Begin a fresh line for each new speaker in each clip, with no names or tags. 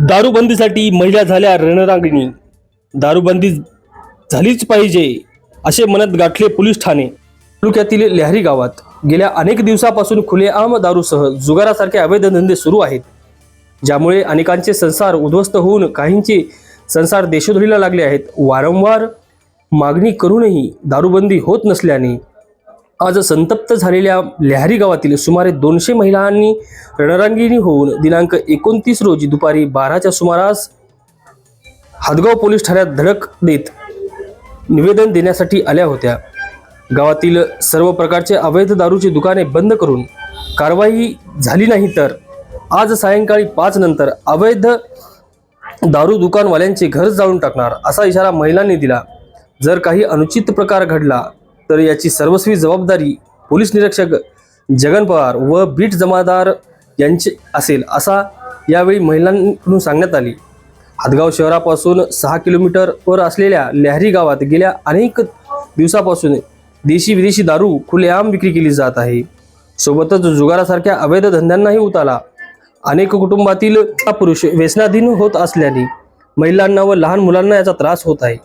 दारूबंदीसाठी महिला झाल्या रणरागिणी. दारूबंदी झालीच पाहिजे असे म्हणत गाठले पोलीस ठाणे. तालुक्यातील लहरी गावात गेल्या अनेक दिवसापासून खुलेआम दारूसह जुगारासारखे अवैध धंदे सुरू आहेत. ज्यामुळे अनेकांचे संसार उद्ध्वस्त होऊन काहींचे संसार देशोधडीला लागले आहेत. वारंवार मागणी करूनही दारूबंदी होत नसल्याने आज संतप्त झालेल्या लहरी गावातील सुमारे दोनशे महिलांनी रणरांगिणी होऊन दिनांक एकोणतीस रोजी दुपारी बाराच्या सुमारास हादगाव पोलीस ठाण्यात धडक देत निवेदन देण्यासाठी आल्या होत्या. गावातील सर्व प्रकारचे अवैध दारूची दुकाने बंद करून कारवाई झाली नाही तर आज सायंकाळी पाच नंतर अवैध दारू दुकानवाल्यांचे घर जाळून टाकणार असा इशारा महिलांनी दिला. जर काही अनुचित प्रकार घडला तर याची सर्वस्वी जबाबदारी पोलीस निरीक्षक जगन पवार व बीट जमादार यांचे असेल असा यावेळी महिलांकडून सांगण्यात आली. हातगाव शहरापासून सहा किलोमीटरवर असलेल्या लहरी गावात गेल्या अनेक दिवसापासून देशी विदेशी दारू खुलेआम विक्री केली जात आहे. सोबतच जुगारासारख्या अवैध धंद्यांनाही उताला अनेक कुटुंबातील पुरुष व्यसनाधीन होत असल्याने महिलांना व लहान मुलांना याचा त्रास होत आहे.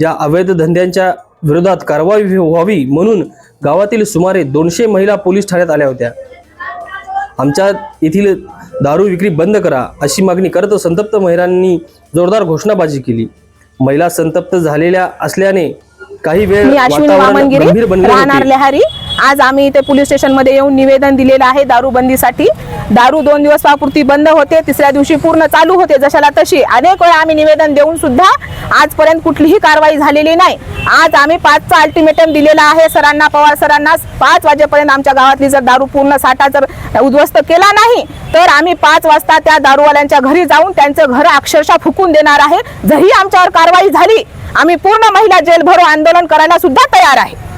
या अवैध धंद्यांच्या विरोधात कारवाई व्हावी म्हणून गावातील सुमारे दोनशे महिला पोलीस ठाण्यात आल्या होत्या. आमच्या येथील दारू विक्री बंद करा अशी मागणी करत संतप्त महिलांनी जोरदार घोषणाबाजी केली. महिला संतप्त झालेल्या असल्याने काही वेळ गंभीर बनले
आज आम्ही इथे पोलीस स्टेशनमध्ये येऊन निवेदन दिलेलं आहे दारूबंदीसाठी. दारू दोन दिवस वापुरती बंद होते तिसऱ्या दिवशी पूर्ण चालू होते जशाला तशी. अनेक वेळा आम्ही निवेदन देऊन सुद्धा आजपर्यंत कुठलीही कारवाई झालेली नाही. आज आम्ही पाचचा अल्टिमेटम दिलेला आहे सरांना पवार सरांना. पाच वाजेपर्यंत आमच्या गावातली जर दारू पूर्ण साठा जर उद्ध्वस्त केला नाही तर आम्ही पाच वाजता त्या दारूवाल्यांच्या घरी जाऊन त्यांचं घर अक्षरशः फुकून देणार आहे. जरी आमच्यावर कारवाई झाली आम्ही पूर्ण महिला जेल भरो आंदोलन करायला सुद्धा तयार आहे.